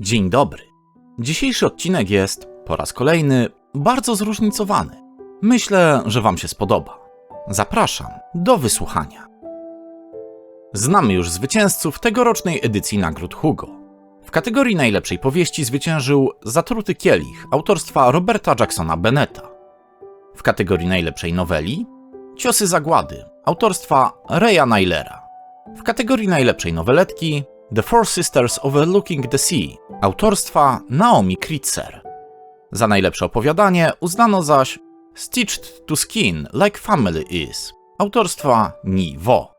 Dzień dobry. Dzisiejszy odcinek jest, po raz kolejny, bardzo zróżnicowany. Myślę, że Wam się spodoba. Zapraszam do wysłuchania. Znamy już zwycięzców tegorocznej edycji nagród Hugo. W kategorii najlepszej powieści zwyciężył Zatruty Kielich autorstwa Roberta Jacksona Benneta. W kategorii najlepszej noweli Ciosy Zagłady autorstwa Reya Nailera. W kategorii najlepszej noweletki The Four Sisters Overlooking the Sea autorstwa Naomi Kritzer. Za najlepsze opowiadanie uznano zaś Stitched to Skin Like Family Is autorstwa Ni Wo.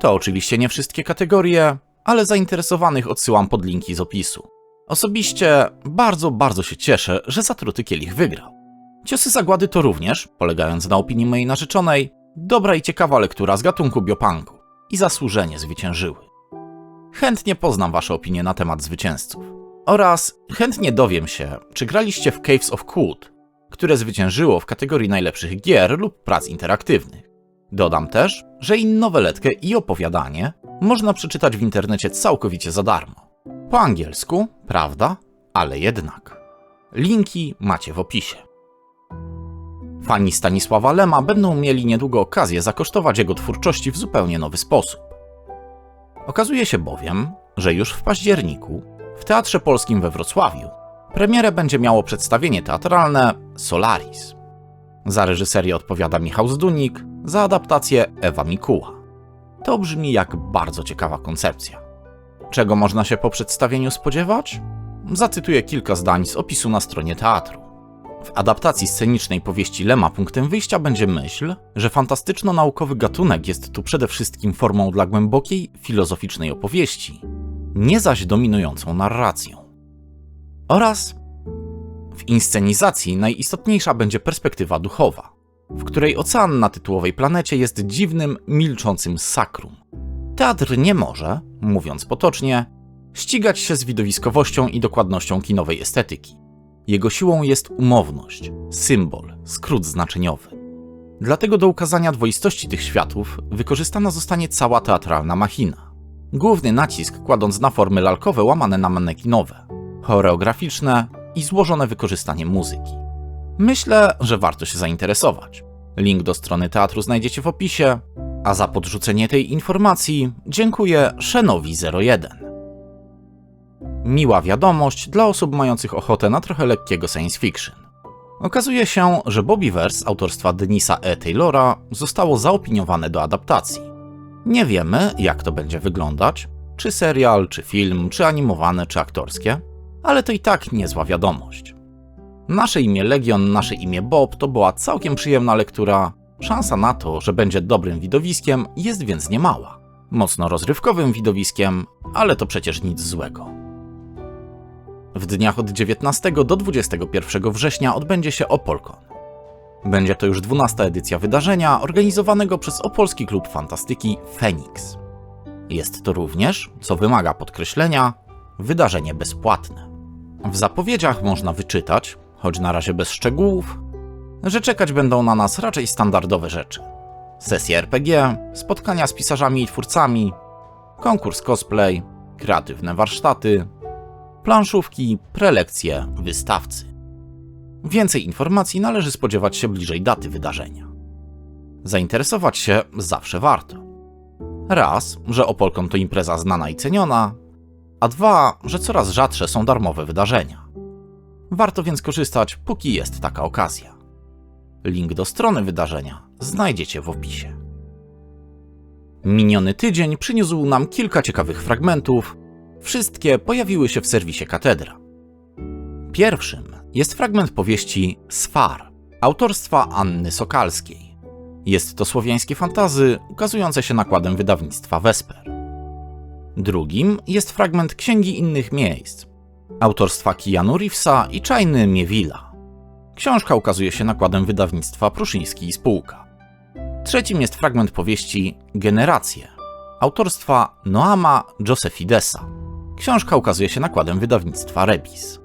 To oczywiście nie wszystkie kategorie, ale zainteresowanych odsyłam pod linki z opisu. Osobiście bardzo, bardzo się cieszę, że Zatruty Kielich wygrał. Ciosy Zagłady to również, polegając na opinii mojej narzeczonej, dobra i ciekawa lektura z gatunku biopunku i zasłużenie zwyciężyły. Chętnie poznam Wasze opinie na temat zwycięzców. Oraz chętnie dowiem się, czy graliście w Caves of Cood, które zwyciężyło w kategorii najlepszych gier lub prac interaktywnych. Dodam też, że i noweletkę i opowiadanie można przeczytać w internecie całkowicie za darmo. Po angielsku, prawda, ale jednak. Linki macie w opisie. Fani Stanisława Lema będą mieli niedługo okazję zakosztować jego twórczości w zupełnie nowy sposób. Okazuje się bowiem, że już w październiku w Teatrze Polskim we Wrocławiu premierę będzie miało przedstawienie teatralne Solaris. Za reżyserię odpowiada Michał Zdunik, za adaptację Ewa Mikuła. To brzmi jak bardzo ciekawa koncepcja. Czego można się po przedstawieniu spodziewać? Zacytuję kilka zdań z opisu na stronie teatru. W adaptacji scenicznej powieści Lema punktem wyjścia będzie myśl, że fantastyczno-naukowy gatunek jest tu przede wszystkim formą dla głębokiej, filozoficznej opowieści, nie zaś dominującą narracją. Oraz w inscenizacji najistotniejsza będzie perspektywa duchowa, w której ocean na tytułowej planecie jest dziwnym, milczącym sakrum. Teatr nie może, mówiąc potocznie, ścigać się z widowiskowością i dokładnością kinowej estetyki. Jego siłą jest umowność, symbol, skrót znaczeniowy. Dlatego do ukazania dwoistości tych światów wykorzystana zostanie cała teatralna machina. Główny nacisk kładąc na formy lalkowe łamane na manekinowe, choreograficzne i złożone wykorzystanie muzyki. Myślę, że warto się zainteresować. Link do strony teatru znajdziecie w opisie, a za podrzucenie tej informacji dziękuję Szenowi01. Miła wiadomość dla osób mających ochotę na trochę lekkiego science fiction. Okazuje się, że Bobbyverse autorstwa Denisa E. Taylora zostało zaopiniowane do adaptacji. Nie wiemy, jak to będzie wyglądać, czy serial, czy film, czy animowane, czy aktorskie, ale to i tak niezła wiadomość. Nasze imię Legion, nasze imię Bob to była całkiem przyjemna lektura. Szansa na to, że będzie dobrym widowiskiem, jest więc niemała. Mocno rozrywkowym widowiskiem, ale to przecież nic złego. W dniach od 19 do 21 września odbędzie się Opolkon. Będzie to już 12 edycja wydarzenia organizowanego przez Opolski Klub Fantastyki Phoenix. Jest to również, co wymaga podkreślenia, wydarzenie bezpłatne. W zapowiedziach można wyczytać, choć na razie bez szczegółów, że czekać będą na nas raczej standardowe rzeczy. Sesje RPG, spotkania z pisarzami i twórcami, konkurs cosplay, kreatywne warsztaty, planszówki, prelekcje, wystawcy. Więcej informacji należy spodziewać się bliżej daty wydarzenia. Zainteresować się zawsze warto. Raz, że Opolkon to impreza znana i ceniona, a dwa, że coraz rzadsze są darmowe wydarzenia. Warto więc korzystać, póki jest taka okazja. Link do strony wydarzenia znajdziecie w opisie. Miniony tydzień przyniósł nam kilka ciekawych fragmentów. Wszystkie pojawiły się w serwisie Katedra. Pierwszym jest fragment powieści Sfar autorstwa Anny Sokalskiej. Jest to słowiańskie fantazy ukazujące się nakładem wydawnictwa Vesper. Drugim jest fragment Księgi Innych Miejsc autorstwa Keanu Reevesa i Czajny Miewila. Książka ukazuje się nakładem wydawnictwa Pruszyński i Spółka. Trzecim jest fragment powieści Generacje autorstwa Noama Josefidesa. Książka ukazuje się nakładem wydawnictwa Rebis.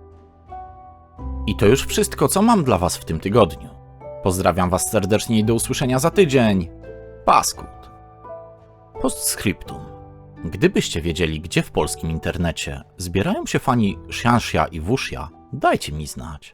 I to już wszystko, co mam dla Was w tym tygodniu. Pozdrawiam Was serdecznie i do usłyszenia za tydzień. Paskut. Postscriptum. Gdybyście wiedzieli, gdzie w polskim internecie zbierają się fani Xianxia i Wuxia, dajcie mi znać.